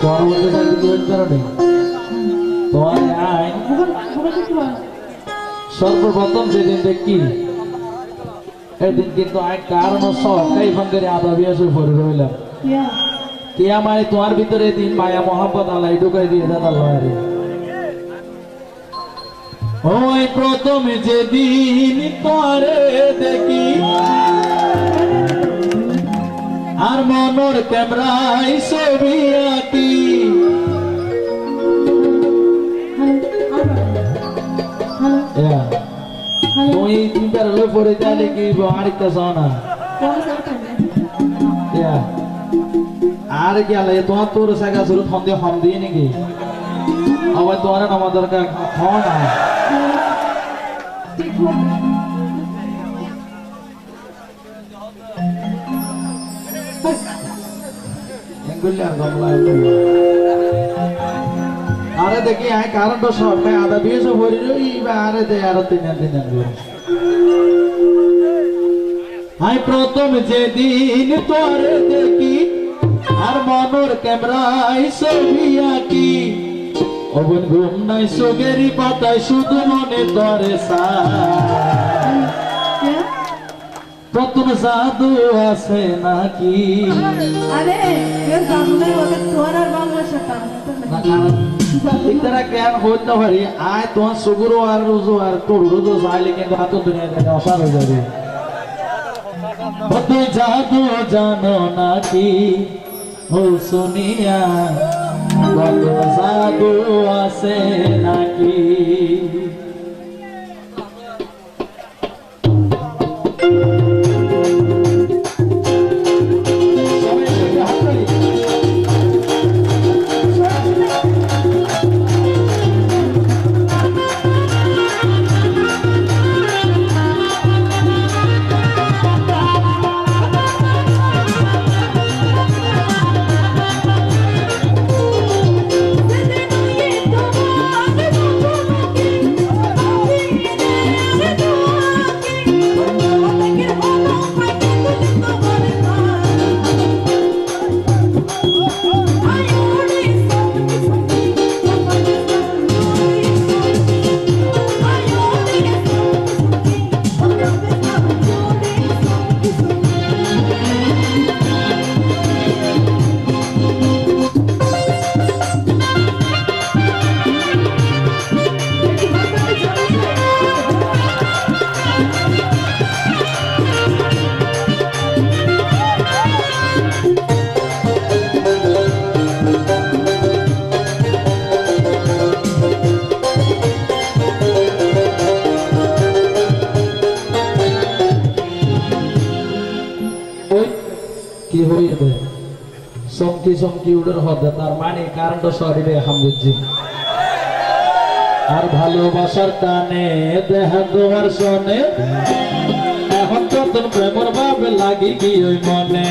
তোমার মধ্যে সর্বপ্রথম যেদিন দেখি এদিন কিন্তু কারণ আদা বিয়াসে রইলাম। তোমার ভিতরে দিন মায়া মোহাম্মদ আল্লাহ ঢুকাই দিয়ে দাদা লয়ারে ওই প্রথমে যেদিন তোরে আর মনোর ক্যামেরায় ছবি আঁকি. তুই তিনটার লোক পড়ে তাহলে কি আরেকটা শোনা Yeah. আর আলে তোমার তোর সাগা শুরু ফোন দিয়ে ফোন দিয়ে নাকি আবার তোমার নামা দরকার খাওয়া না আর দেখি, আয় কারণ তো সব খাই আদা বা আরে আরও তিন দিন আই প্রথম যেদিন তোরে দেখি, আর মনোর ক্যামেরায় ছবি আঁকি। অবন ঘুম নাই সোগেরি পাতায় শুধু মনে তরে সা প্রথম জাদু আছে নাকি? আরে এর তোর জ্ঞান হইতে পারি? আয় তোমার সুগুরু আর রুজু আর তোর রুজু চাইলে কিন্তু হাত দুনিয়া থেকে অসার হয়ে যাবে। তুই জাদু জানো নাকি? ও শুনিয়া কত জাদু আছে নাকি? চমকি চমকি উড়ের হবে তার মানে কারণটা শরীরে হামুজি আর ভালোবাসার টানে দেহা সনে এখন তোর প্রেমর ভাবে লাগি ওই মনে।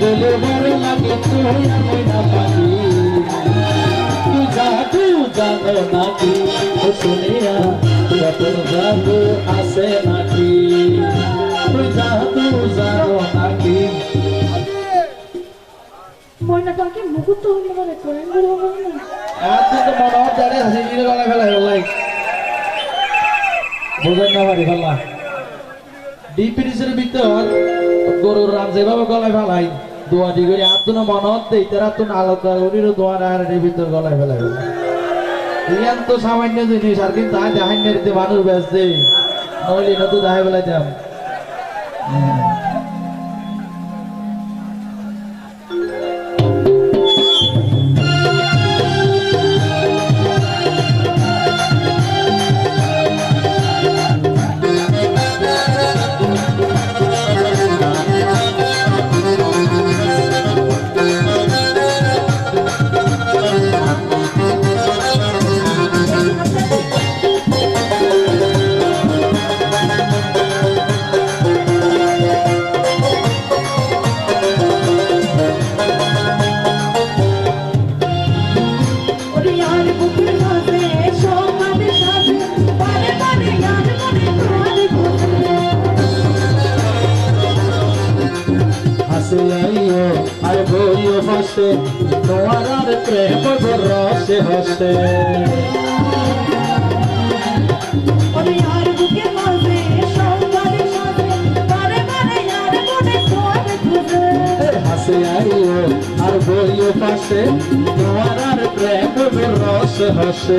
কইলে মরে লাগি তুই আমি না পারি তুই জাদু জানো নাকি ও পাখি মুকুট হইলে মানে কোয়েন করে হবে না। এত তো মনে হয় জানে হাসি দিলে গলা ফেলা গেলাই বোঝেন না পারি ফেলা। ডিপ ফ্রিজের ভিতর গরুর রাম যেভাবে গলায় ফেলাই, দোয়া দি করে আর তো মনে হচ্ছে তারা তো করির দোয়া আর ভিতর গলায় ইয়ান তো সামান্য জিনিস, আর কিন্তু আজ মানুষ ব্যস্ত নইলে না তো দেখাই বেলায় যাম আর মনে তোরে খুঁজে। হাসে আইও আর বইও পাশে তোমার আর প্রেম রস হাসে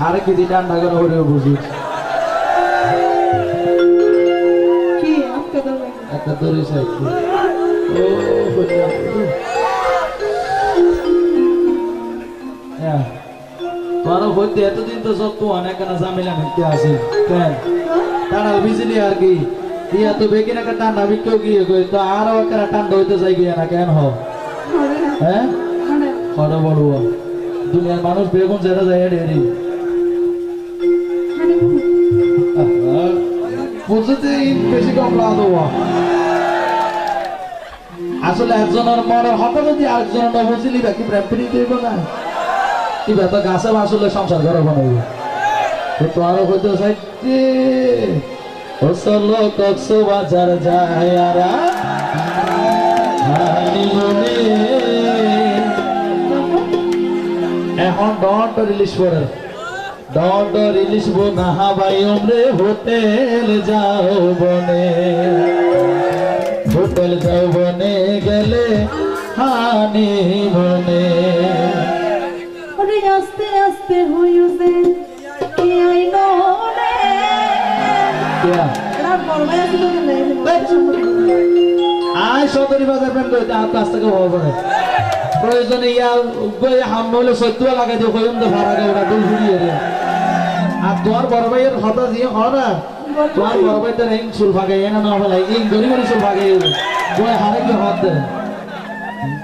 আরে কি দিটা ঢাকা করে বুঝি। আপকে তো একটা। দড়ি ও হ্যাঁ। তোর হইতে এতদিন তো সব তো অনেক না ঝামেলা মিলতে আসে কেন? টানাল বিজলি আর কি? ইয়া তো একটা টান্ডা বিকেও গিয়ে তো আরও একটা টান্ডা হইতে চাই গিয়ে না কেন হ হ্যাঁ? মানে খড় বড় দুনিয়ার মানুষ বেগুন যেটা যায় ডেরি বুঝতে বেশি কম লাভ আসলে একজনের মনের হঠাৎ যদি আরেকজনের না বুঝলি বাকি প্রেম ফিরি দিব না? কি তো গাছে আসলে সংসার ঘর বানাইব? তো তোমারও হইতে চাইতে ওসলো কক্স বাজার যায় আরা এখন রিলিজ করে। ডট রিলিজ না হাবাই ওমরে হোটেল যাও বনে হোটেল যাও বনে গেলে হানি বনে ওরে আস্তে আস্তে হইছে কি আই নরে আয় সদরি বাজার পেন আর কাছ থেকে হওয়া পড়ে প্রয়োজনে ইয়া গই হাম হলে সত্য লাগাই দিয়ে কইম তো ভাড়া গে ওরা দুই ঘুরিয়ে রে আর তোর বড় ভাইয়ের হঠাৎ দিয়ে হয় না। তোমার বড় ভাই তোর ইং চুল ফাঁকে এনে না ফেলাই ইং গরি গরি চুল ফাঁকে গই হারে কি হাত দে?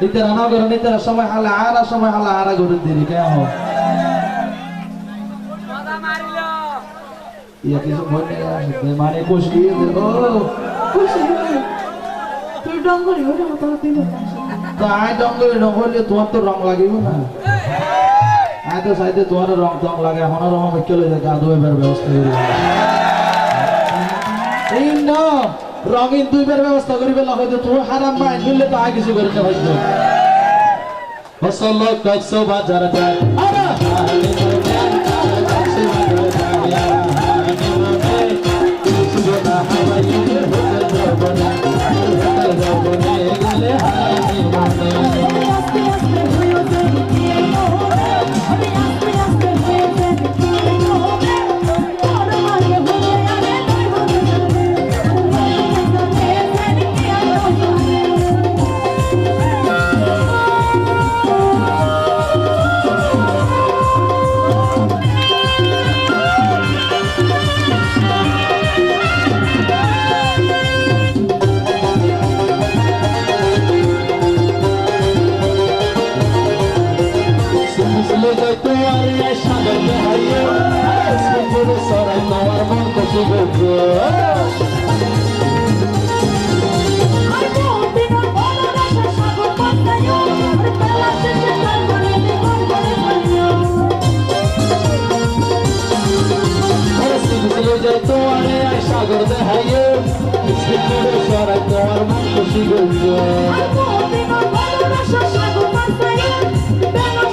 ইতে রান্না করে নিতে সময় হালে আর সময় হালে আর করে দিলি কে হো ইয়া কিছু বলতে মানে কোশ দিয়ে দে ও খুশি তুই ডঙ্গরি ওটা মতো দিল তাই জঙ্গলে নহলে তোমার তো রং লাগিব না। আয় তো সাইতে তোমার রং টং লাগে এখন আর রং চলে যায় গা ধুয়ে বের ব্যবস্থা করি রঙিন দুইবার ব্যবস্থা করিবে না হয়তো তুমি হারাম মাইন মিললে তো আর কিছু করতে হয়তো ফসল কক্স বাজার যায়।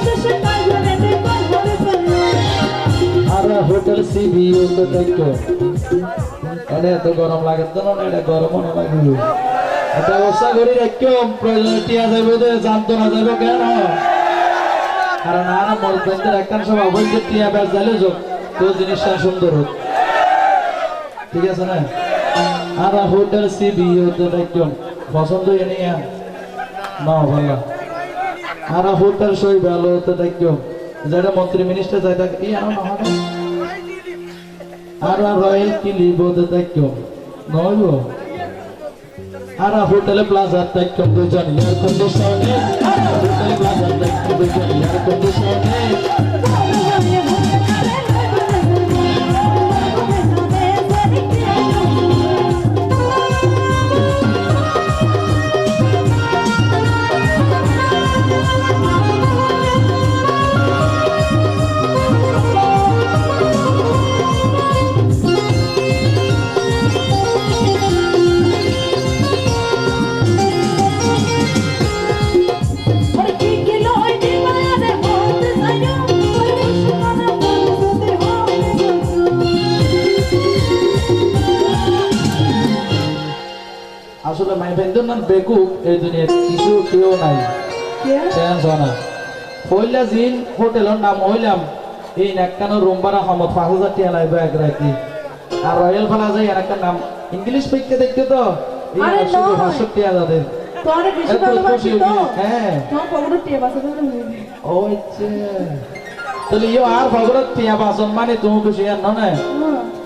শেষে তার মনে নিগর করে ফেলিও আরে হোটেল সিবি তো দেখো এটা এত গরম লাগে, তো না এটা গরম না। লাগবে এটা অবস্থা করি রাখো প্রয়োজন যাবে তো জানতো না যাবে কেন? কারণ আর মর বন্ধের একটা সব অবৈধ টিয়া ব্যাস যাইলে যোগ তো জিনিসটা সুন্দর হোক। ঠিক আছে না? আর হোটেল সিবি তো দেখো পছন্দ এনে না, ভালো। আর হোটেল সই ভালো তো দেখো যেটা মন্ত্রী মিনিস্টার যাই থাকে আর বোধে দেখো। নয়। আরা হোটেলে প্লাজার দেখো দুজন। এয়ার কন্ডিশনে আরা হোটেলে প্লাজার দেখো দুজন। এয়ার কন্ডিশনে আসলে মাই বেন্দন নাম বেকুব এই দুনিয়াত কিছু কেউ নাই। না। হইলা জিন হোটেলের নাম হইলাম। এই নাক্কানো রুম ভাড়া সমত পাঁচ হাজার টিয়া লাগবে এক রাতি আর রয়্যাল ভাড়া যাই আর একটা নাম। ইংলিশ পেকে দেখতে তো? এই। পাঁচশো টিয়া যাদের হ্যাঁ ও আচ্ছা তাহলে ইয়ে আর ভগরত টিয়া বাসন মানে তুমি খুশি আর নয়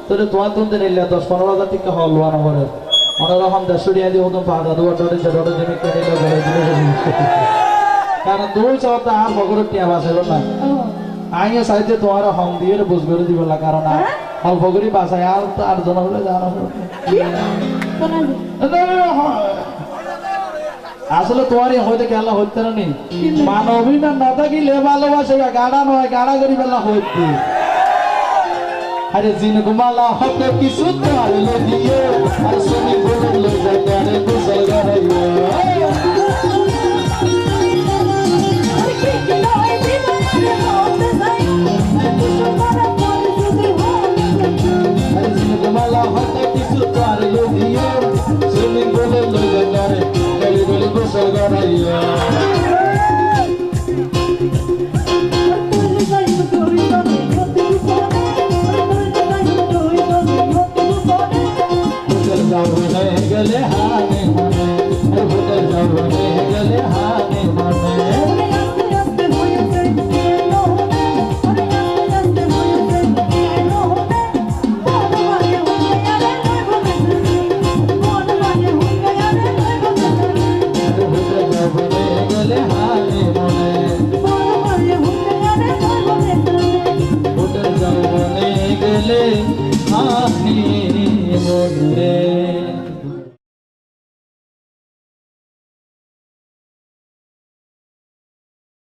তাহলে তোমার তুমি নিলে দশ পনেরো হাজার টিকা হল লোয়া নম্বরে অন্যরকম দেড়শো টিয়া দিয়ে হতো পাঁচ হাজার ডরে ডরে জমি কেটে গেলে দিলে কারণ দুই আর ভগরত টিয়া বাসেল না আইনে সাইতে তোমার হম দিয়ে বুঝ করে দিব না কারণ অল্প করে বাসায় আর আর জন হলে জানা আসলে তোমার হইতে গেল হইতে নি মানবী না না থাকিলে ভালোবাসে গাড়া নয় গাড়া করি বেলা হইতে আরে জিন গুমালা হতে কিছু তো আর লদিয়ে আর শুনি বলে লই যায় আরে